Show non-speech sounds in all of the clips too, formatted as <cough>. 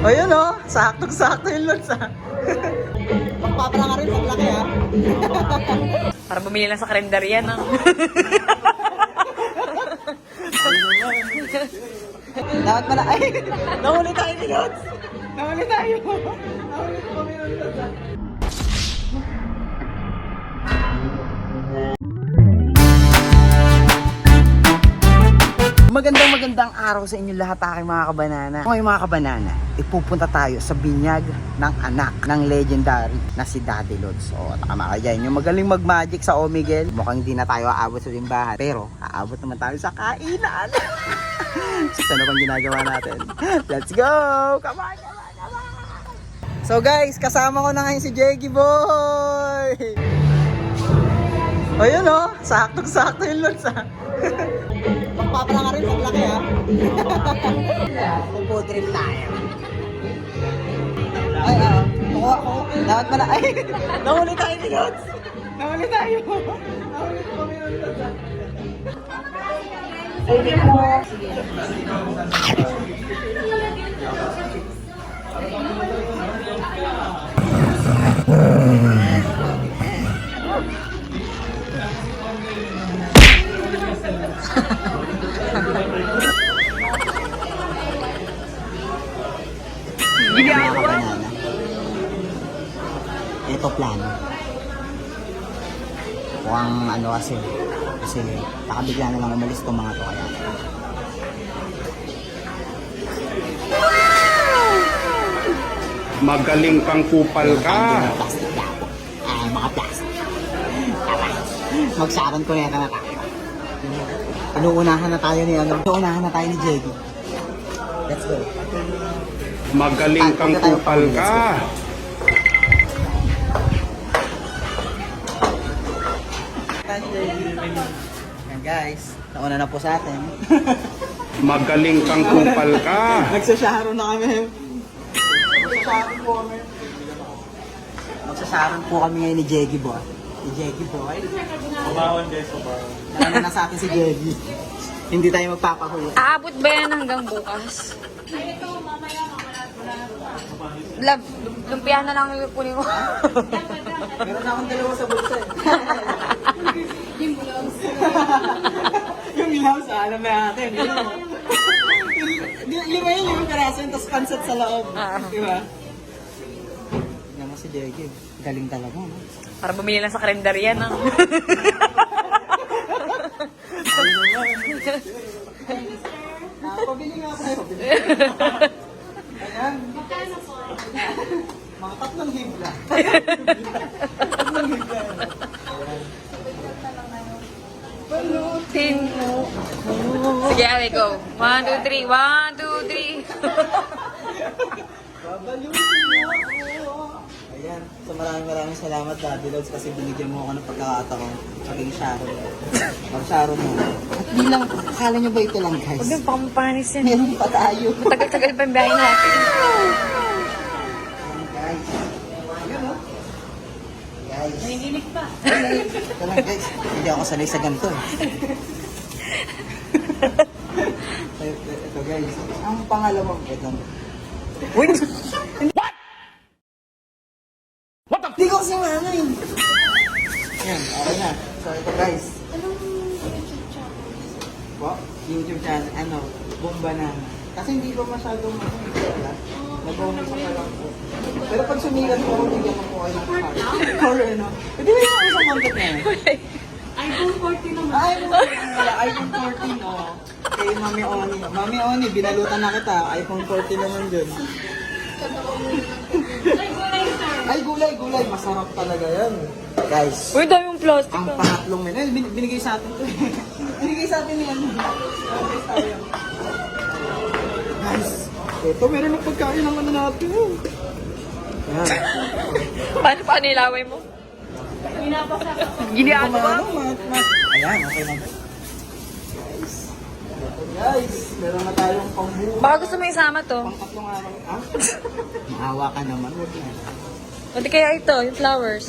Ayun oh, saktong-sakto yung lods <laughs> ah. Magpapala ka rin pag laki ah. <laughs> Para bumili lang sa kalendarya ng... <laughs> Dapat pala, ay, nahuli tayo ni Lods. Nahuli tayo. Nahuli kami ng Lods ah. Magandang magandang araw sa inyo lahat aking mga kabanana. Ngayon mga kabanana, ipupunta tayo sa binyag ng anak ng legendary na si Daddy Lods. O, tama ka dyan. Yung magaling mag-magic sa Omigel, mukhang hindi na tayo aabot sa simbahan. Pero, aabot naman tayo sa kainan. <laughs> so, ano bang ginagawa natin? Let's go! Come on, come on, come on! So guys, kasama ko na ngayon si Jeggy Boy! Ayun oh, saktong-sakto yung lods ah. Magpapala ka rin pag laki ah. Pupudrin tayo. Ay, ah. Kuha ko. Dapat pala, ay, <laughs> nahuli tayo ni Lods. Nahuli tayo. Nahuli ko kami ng Lods ah. Banana. Ito plano. Mukhang ano kasi, kasi nakabigla na lang umalis itong mga to kaya. Magaling kang kupal ka. Plastic daw. Ah, mga plastic. Tara. Magsaron ko na na tayo. Inuunahan na tayo ni ano. Inuunahan na tayo ni Jeggy. Let's go. Magaling kang kupal ka. Yan guys, nauna na po sa atin. <laughs> Magaling kang kupal ka. Nagsasharon na kami. Magsasharon po kami. Magsasharon po kami ngayon ni Jeggy Boy. Jeggy Boy. Kumawan guys, kumawan. Nauna na sa atin si Jeggy. Hindi tayo magpapahuli. Aabot ba yan hanggang bukas? Love, lumpihan na lang yung kunin ko. Meron na akong dalawa sa bulsa eh. yung gloves. yung gloves, ah, alam na natin. Lima yun, yung peraso, tapos pansat sa loob. Ah. Si Jeggy. Galing talaga, no? Para bumili lang sa kalendarya. Ah, pabili nga. Pabili. Ayan. Mga tatlong hibla. tatlong hibla. Balutin mo. Sige, Ali, go. One, two, three. One, two, three. Babalutin mo ako. Ayan. So maraming maraming salamat Daddy Lods kasi binigyan mo ako ng pagkakataon maging Sharon. Mag-Sharon mo. At di lang, akala nyo ba ito lang guys? Huwag yung pakampanis yan. Meron pa tayo. Tagal-tagal pa yung biyahe natin. Ayan, guys. Ayan o. Guys. Nanginginig pa. Ito lang guys. Hindi ako sanay sa ganito eh. <laughs> ito, ito guys. Ang pangalawang ito. Wait! <laughs> Hindi ko kasi maano eh. Yan, okay na. So ito guys. Anong YouTube channel? What? YouTube channel, ano, Bomba na. Kasi hindi ko masyadong ano, wala. Nag-uumisa pa lang po. Pero pag sumigat ako, bigyan ko po kayo ng card. Or ano. Pwede ba yung isang contact na yun? iPhone 14 naman. IPhone wala. iPhone 14, oh. Kay Mami Oni. Mami Oni, binalutan na kita. iPhone 14 naman dun. Ay, gulay, gulay. Masarap talaga yan. Guys, Uy, dami yung plastic. ang ah. pangatlong menu. Eh, bin- binigay sa atin to. eh. <laughs> binigay sa atin ano. Guys, ito meron ng pagkain ng ano natin. Yan. Paano pa nilaway mo? Giniano ba? Ano, mat, mat. Ayan, okay na. Guys, ito guys, meron na tayong pambuka. Baka gusto mo isama to. Pangkatlong araw. Ah? <laughs> Maawa ka naman, huwag na. Pwede kaya ito, yung flowers.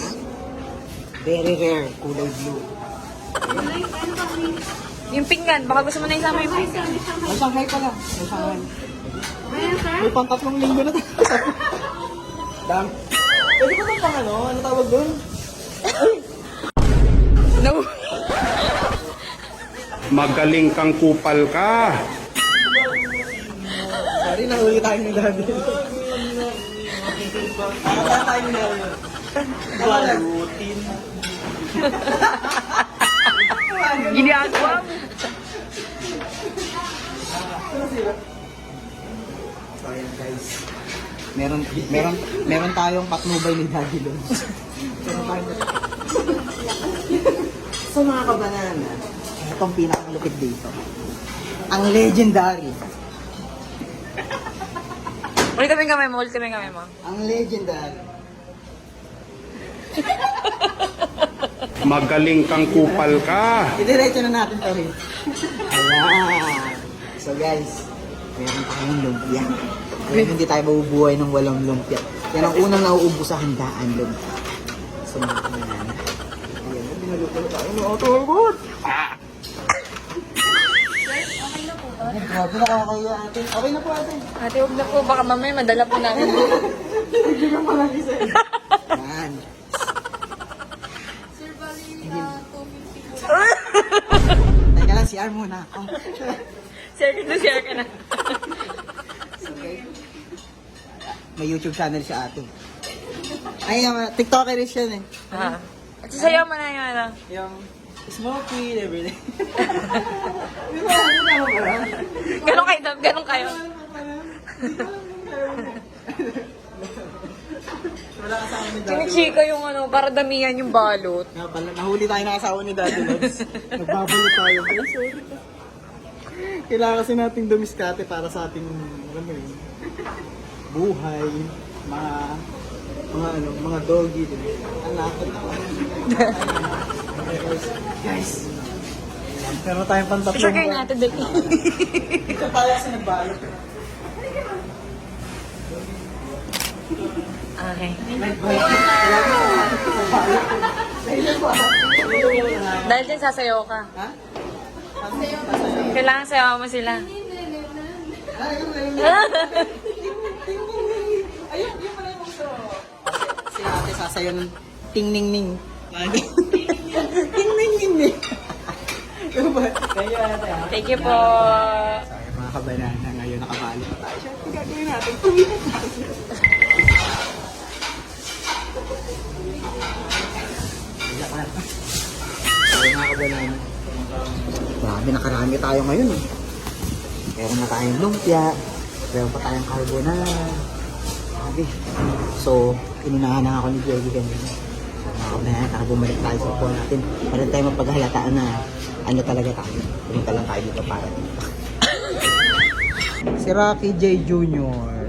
Very rare, kulay blue. Yung pinggan, baka gusto mo na isama yung pinggan. May Shanghai pala. May Shanghai. Ayan, sir. May pang tatlong linggo na tayo. Dam. Pwede ko ba pang ano? Ano tawag doon? No. Magaling kang kupal ka. Sorry, nahuli tayo ni Daddy. Nakakaya tayo ni Daddy. Balutin. Ginagawa mo. Ayan guys. Meron, meron, meron tayong patnubay ni Daddy Lods. meron tayong So mga kabanana, itong pinakalupit dito. Ang legendary. Ulit kami kamay mo, ulit kami kamay mo. Ang legendary. Magaling kang kupal ka. Idiretso na natin to rin. Ayan. So guys, meron tayong lumpia. Kaya hindi tayo mabubuhay ng walang lumpia. Yan ang unang nauubos sa handaan lumpia. So. Ayan, binaluto na tayo ng autobot. Ah! Ay, grabe nakakaya ate. Okay na po ate. Ate, huwag na po. Baka mamaya madala po namin. <laughs> Yan. <laughs> Teka lang, CR muna ako. <laughs> share ka na, share ka na. May YouTube channel si ate. Ay, um, TikToker rin siya eh. Ah. At sasayaw mo na yung ano. Yung smoky everyday. Di ba? Di ba mo ba? Ganun kayo, Dam. Ganun kayo. Wala kasama ni Daddy. Chinichika yung ano, para damihan yung balot. Nga pala, nahuli tayo ng asawa ni Daddy Lods. <laughs> Nagbabalo tayo. Ay, sorry. Kailangan kasi nating dumiskate para sa ating, alam mo yun, buhay, mga, mga ano, mga doggy, din. anak, <laughs> Guys, meron tayong pantatlong. Picture kayo natin, dali. <laughs> Ito tayo kasi nagbalot. Okay. Dahil dyan sasayaw ka. Ha? Kailangan sayaw mo sila. Ayun, yung pala yung gusto. Si ate sasayo ng ting <laughs> ning ning. ting ning ning ning. Ano ba? Kaya ate ha? Thank you po. Sayang mga kabanana ngayon nakabalo pa tayo. Siyempre gagawin natin. Tumipot natin. Sayang mga kabanana. Grabe, nakarami tayo ngayon eh. Meron na tayong lumpia. Meron pa tayong carbonara. Grabe. So, inunahan na ako ni Jerry kanina. Mga kabanana, bumalik tayo sa upuan natin. Para tayo mapaghalataan na ano talaga tayo. Pumunta lang tayo dito para dito. si Rocky J. Jr.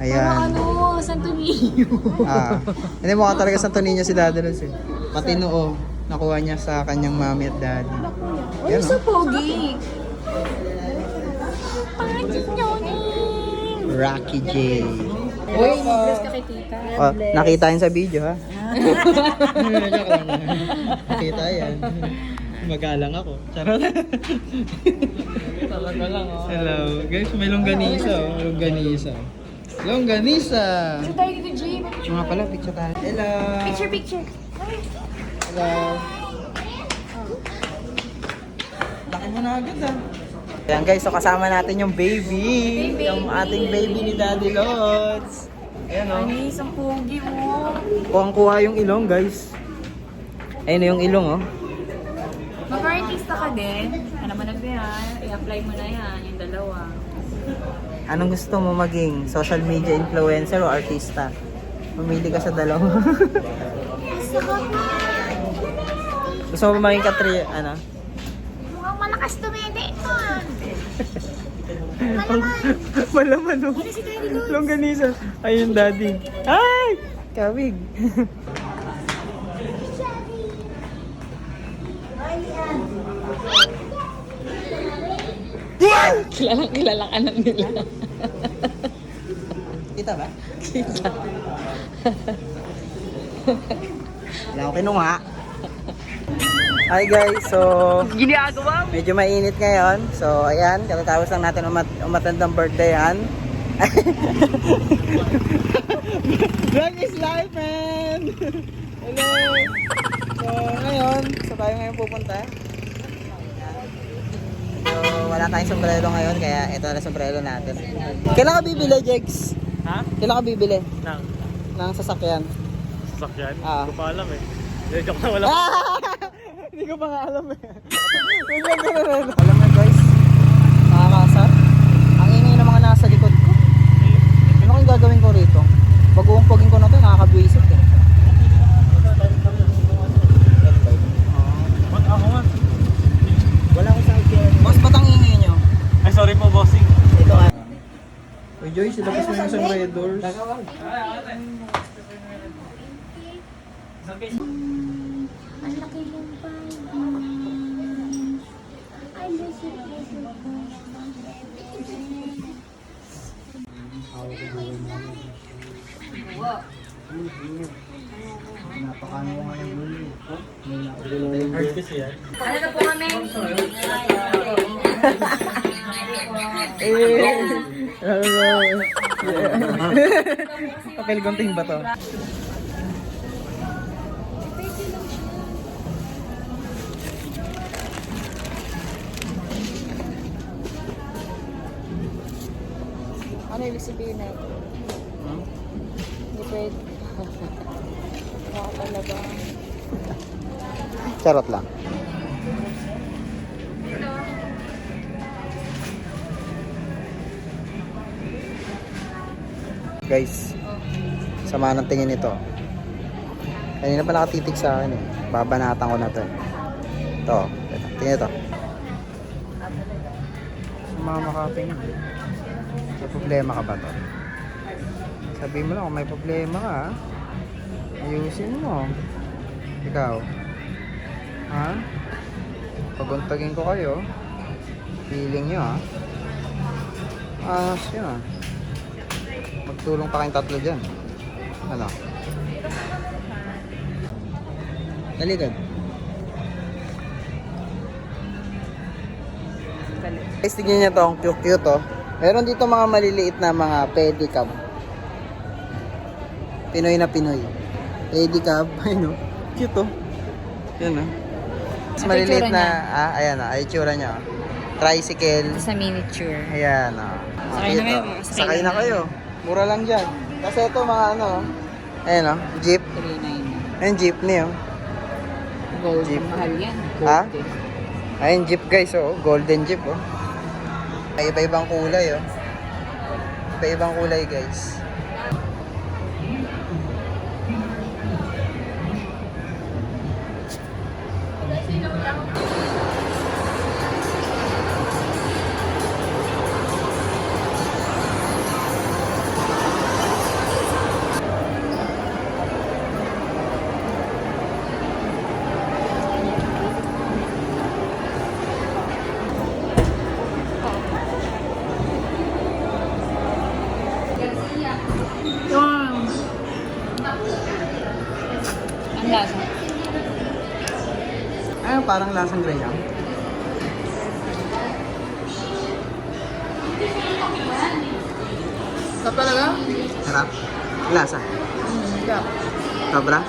Ayan. ano, Santo Niño. Ah, hindi mo talaga Santo Niño si Daddy Luz eh. Pati noo, nakuha niya sa kanyang mami at daddy. Yan oh. pogi. Rocky J. Uy, naglas ka kay tita. Oh, nakita yun sa video ha? <laughs> Nakita yan. Magalang ako. Charot. Talaga lang oh. Hello. Guys, may longganisa oh. Longganisa. Longganisa. Picture tayo dito, Jay. Picture nga pala, picture tayo. Hello. Picture, picture. Hello. Laki mo na agad ah. Ayan guys, so kasama natin yung baby. Yung ating baby ni Daddy Lods. Ayan o. Ay, isang pogi mo. Kuhang-kuha yung ilong guys. Ayun na yung ilong oh. Mag-artista ka din. Ano mo na yan? I-apply mo na yan, yung dalawa. Anong gusto mo maging? Social media influencer o artista? Mamili ka sa dalawa. gusto mo maging katri, ano? Mukhang malakas tumede. Malaman oh. Longganisa. Ayun, daddy. Ay! Kawig. Kilalang kilala ka na nila. Kita ba? Kita. Wala ko kinuha. Hi guys, so Ginagawa mo. medyo mainit ngayon. So ayan, katatapos lang natin umat umatend ng birthday yan <laughs> Vlog is life, man! Hello! So, ngayon, sa tayo ngayon pupunta. Wala tayong sombrero ngayon, kaya ito na sombrero natin. Kailan ka bibili, Jex? Ha? Kailan ka bibili Nang ng sasakyan? sasakyan? Ah. Hindi ko pa alam eh. Hindi, joke na wala. <laughs> Hindi ko pa nga alam eh. Biglang ganun rin. Alam mo guys, nakakasar. Ang ingay ng mga nasa likod ko. Ano kayong gagawin ko rito? Pag uumpagin ko na to, nakakabwisit eh. Ba't ako nga? Wala akong sakit. Boss, ba't ang ingay nyo? Ay, sorry po, bossing. Ito ka. Uy Joyce, ilabas mo yung isang red doors. Ang laki yung pa. I miss you. Napakano ko ngayon gulo. Hard kasi yan. Ano na po kami? Papel gunting ba to? Ano ibig sabihin na ito? Hmm? Hindi pwede. <laughs> Baka talaga. Charot lang. Guys, sama ng tingin nito. Kanina pa nakatitig sa akin eh. Babanatan ko na to. eh. Ito, tingin ito. Sa mga makatingin. May problema ka ba to? Sabihin mo lang kung may problema ka. Ayusin mo. Ikaw. Ha? Paguntagin ko kayo. Feeling nyo ha. Ayos yun ha. Magtulong pa kayong tatlo dyan. Ano? Talikod. Guys, tignan nyo to. Ang cute-cute to. Meron dito mga maliliit na mga pedicab. Pinoy na Pinoy. Pedicab. <laughs> Ayun o. Cute to. Yan o. Mas maliliit na, ah, ayan o. Ay, itsura niya. oh. Tricycle. Sa miniature. Ayan o. Sakay na kayo, sakay na kayo. Mura lang dyan. Kasi ito mga ano. Ayan o. Jeep. 399. Ayan jeepney o. Gold. Jeep. Mahal yan. Ha? Gold eh. Ayun jeep guys oh. Golden jeep oh. Ay, iba-ibang kulay oh. Iba-ibang kulay guys. Parang lasang graham. Sa talaga? Sarap. Lasa. Yeah. Sobra.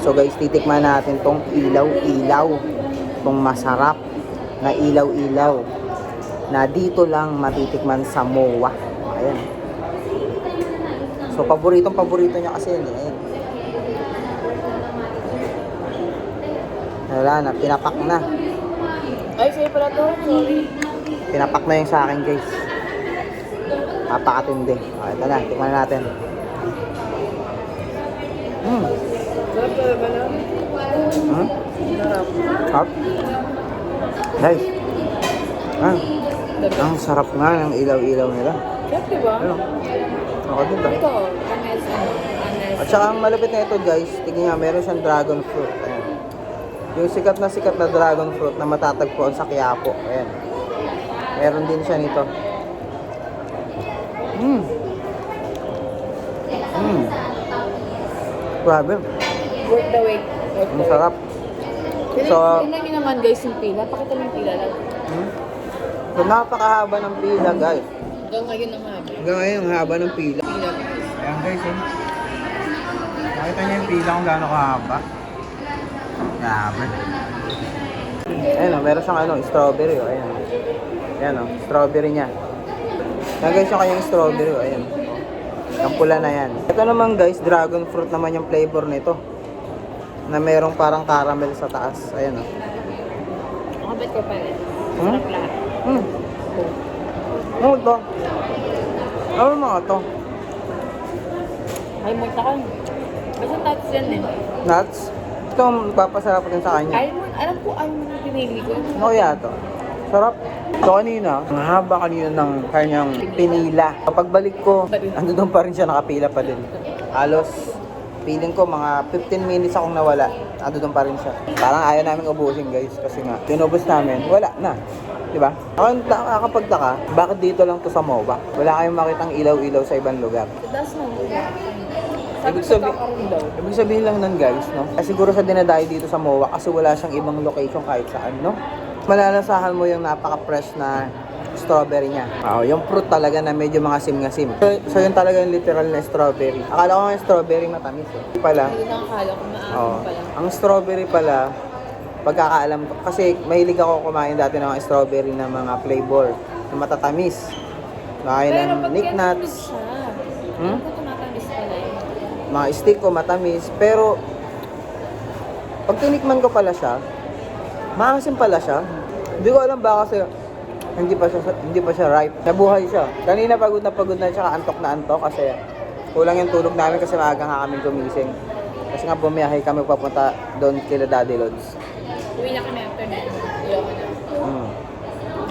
So guys, titikman natin tong ilaw-ilaw. Tong masarap na ilaw-ilaw. Na dito lang matitikman sa MOA. Ayan. So paboritong paborito niya kasi yun. eh. Wala na, pinapak na. Ay, sa'yo pala to. Sorry. Pinapak na yung sa akin guys. Napakatindi. O, ito na, tikman na natin. Hmm. Sarap talaga na. Hmm? Sarap. Sarap. Guys. Ah, ang sarap nga ng ilaw-ilaw nila. Sarap diba? Ano? Ako din ba? Ito, anes, ano, anes. At saka ang malapit na ito guys, tingnan nga, meron siyang dragon fruit. Ayan. Yung sikat na sikat na dragon fruit na matatagpuan sa Quiapo. Ayan. Meron din siya nito. Mmm. Mmm. Grabe. Worth the wait. Ang sarap. So- tingnan nyo naman guys yung pila. Pakita mo yung pila lang. Hmm? So, napakahaba ng pila, guys. Hanggang ngayon ang haba. Hanggang ngayon, ang haba ng pila. Pila guys. Ayan guys, eh. Nakita niyo yung pila kung gaano kahaba. Grabe. Ayan o, meron siyang ano, strawberry o. Ayan. Ayan o, strawberry niya. Ayan guys, yung kanyang strawberry o. Ayan. Ang pula na yan. Ito naman guys, dragon fruit naman yung flavor nito. Na merong parang caramel sa taas. Ayan o. Nakabit ko pa rin. Hmm? Sarap lahat. Hmm. Ano to? Ano mga to? Ay, munta ka. Basta tots yan eh. Nuts? Ito ang papasarap din sa kanya. Ayaw mo, alam ko, yung pinili ko. Ano kaya to? Sarap. So kanina, ang haba kanina ng kanyang pinila. Kapag balik ko, ando doon pa rin siya, nakapila pa din. Halos, feeling ko mga 15 minutes akong nawala. Ando doon pa rin siya. Parang ayaw namin ubusin guys, kasi nga, tinubos namin, wala na. Di ba? Ako nakakapagtaka, bakit dito lang to sa MOBA? Wala kayong makitang ilaw-ilaw sa ibang lugar. Das mo. Ibig sabihin, ibig sabihin lang nun guys, no? Kasi siguro sa dinadayo dito sa MOA kasi wala siyang ibang location kahit saan, no? Malalasahan mo yung napaka-fresh na strawberry niya. Oo, yung fruit talaga na medyo mga sim-ngasim. So, so yun talaga yung literal na strawberry. Akala ko nga strawberry matamis eh. Pala, Hindi na akala ko maaamin Oo. pa lang. Ang strawberry pala, pagkakaalam ko, kasi mahilig ako kumain dati ng mga strawberry na mga flavor na matatamis. Pero ng siya. Hmm? Mga stick ko matamis, pero pag tinikman ko pala siya, maasim pala siya. Hindi ko alam ba kasi hindi pa siya hindi pa siya ripe. Nabuhay siya. Kanina pagod na pagod na siya, antok na antok kasi kulang yung tulog namin kasi maaga nga kami gumising. Kasi nga bumiyahe kami papunta doon kila Daddy Lods. Uwi na kami after that. Ayoko na. Hmm.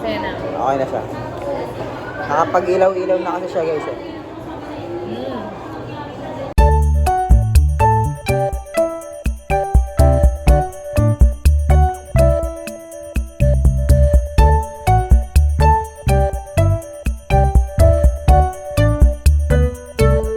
Kaya na. Okay na siya. Nakapag-ilaw-ilaw na kasi siya guys eh. Mm.